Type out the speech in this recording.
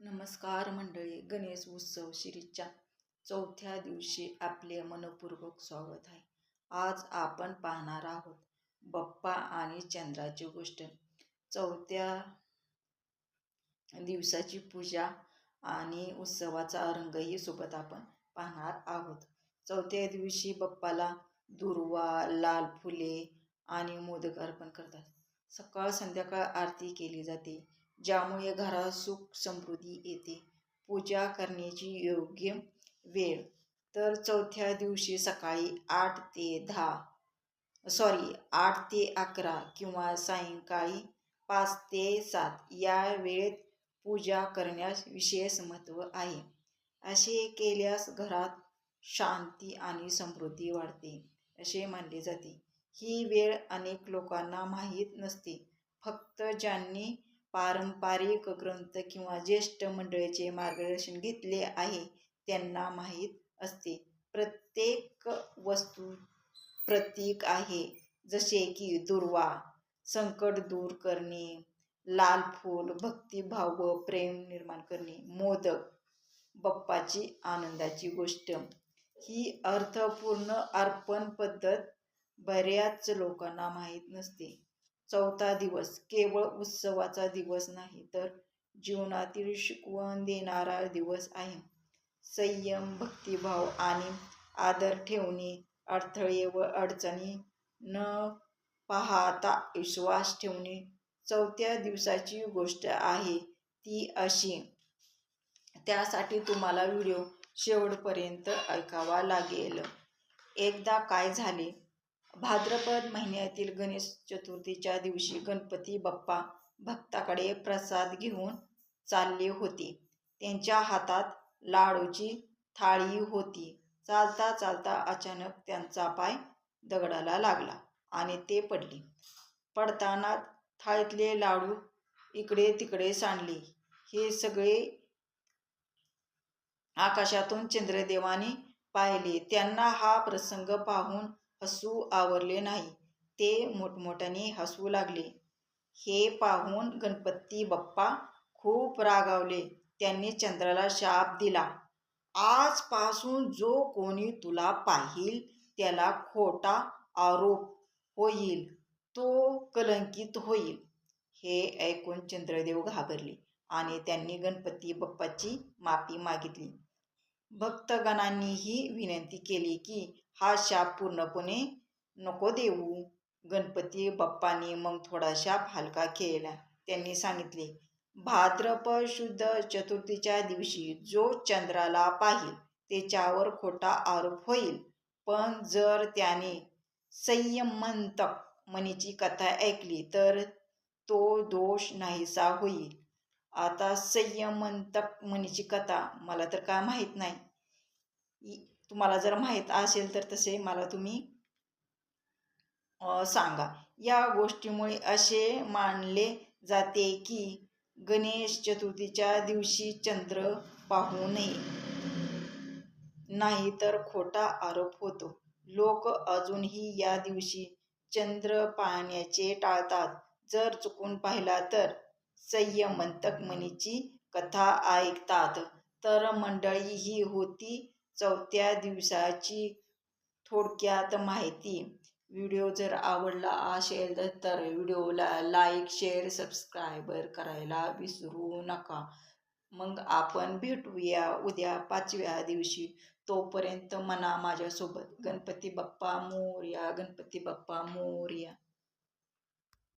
नमस्कार मंडळी गणेश उत्सव सिरीजच्या चौथ्या दिवशी आपले मनपूर्वक स्वागत आहे. आज आपण पाहणार आहोत बप्पा आणि चंद्राची गोष्ट. चौथ्या दिवसाची पूजा आणि उत्सवाचा रंगही सोबत आपण पाहणार आहोत. चौथ्या दिवशी बप्पाला दुर्वा लाल फुले आणि मोदक अर्पण करतात. सकाळ संध्याकाळ आरती केली जाते. ज्यामुळे घरात सुख समृद्धी येते. पूजा करण्याची योग्य वेळ. तर चौथ्या दिवशी सकाळी आठ ते दहा सॉरी आठ ते अकरा किंवा सायंकाळी पाच ते सात या वेळेत पूजा करण्यास विशेष महत्त्व आहे. असे केल्यास घरात शांती आणि समृद्धी वाढते असे मानले जाते. ही वेळ अनेक लोकांना माहीत नसते. फक्त ज्यांनी पारंपरिक ग्रंथ किंवा ज्येष्ठ मंडळीचे मार्गदर्शन घेतले आहे त्यांना माहीत असते. प्रत्येक वस्तू प्रतीक आहे जसे की दुर्वा संकट दूर करणे लाल फूल भक्तिभाव व प्रेम निर्माण करणे मोदक बप्पाची आनंदाची गोष्ट. ही अर्थपूर्ण अर्पण पद्धत बऱ्याच लोकांना माहीत नसते. चौथा दिवस. केवळ उत्सवाचा दिवस नाही तर जीवनातील शिकवण देणारा दिवस आहे. संयम भक्तिभाव आणि आदर ठेवणे अडथळे व अडचणी न पाहता विश्वास ठेवणे चौथ्या दिवसाची गोष्ट आहे ती अशी. त्यासाठी तुम्हाला व्हिडिओ शेवटपर्यंत ऐकावा लागेल. एकदा काय झाले? भाद्रपद महिन्यातील गणेश चतुर्थीच्या दिवशी गणपती बाप्पा भक्ताकडे प्रसाद घेऊन चालले होते. त्यांच्या हातात लाडूची थाळी होती. चालता चालता अचानक त्यांचा पाय दगडाला लागला आणि ते पडले. पडताना थाळीतले लाडू इकडे तिकडे सांडले. हे सगळे आकाशातून चंद्रदेवाने पाहिले. त्यांना हा प्रसंग पाहून हसू आवरले नाही. ते मोठमोठ्याने हसू लागले. हे पाहून गणपती बाप्पा खूप रागावले. त्यांनी चंद्राला शाप दिला. आजपासून जो कोणी तुला पाहिल त्याला खोटा आरोप होईल तो कलंकित होईल. हे ऐकून चंद्रदेव घाबरले आणि त्यांनी गणपती बाप्पाची माफी मागितली. भक्तगणांनीही विनंती केली की हा शाप पूर्णपणे नको देऊ. गणपती बाप्पांनी मग थोडा शाप हलका केला. त्यांनी सांगितले भाद्रप शुद्ध चतुर्थीच्या दिवशी जो चंद्राला पाहिल त्याच्यावर खोटा आरोप होईल. पण जर त्याने संयमंतक मनीची कथा ऐकली तर तो दोष नाहीसा होईल. आता संयमंतक मनीची कथा मला तर काय माहीत नाही. तुम्हाला जर माहीत असेल तर तसे मला तुम्ही सांगा. या गोष्टीमुळे असे मानले जाते की गणेश चतुर्थीच्या दिवशी चंद्र पाहू नये. नाही तर खोटा आरोप होतो. लोक अजूनही या दिवशी चंद्र पाहण्याचे टाळतात. जर चुकून पाहिला तर संयमंतक मनीची कथा ऐकतात. तर मंडळी ही होती चौथ्या दिवसाची थोडक्यात माहिती. व्हिडिओ जर आवडला असेल तर व्हिडिओला लाईक शेअर सबस्क्रायबर करायला विसरू नका. मग आपण भेटूया उद्या पाचव्या दिवशी. तोपर्यंत म्हणा माझ्यासोबत. गणपती बाप्पा मोर्या गणपती बाप्पा मोर्या.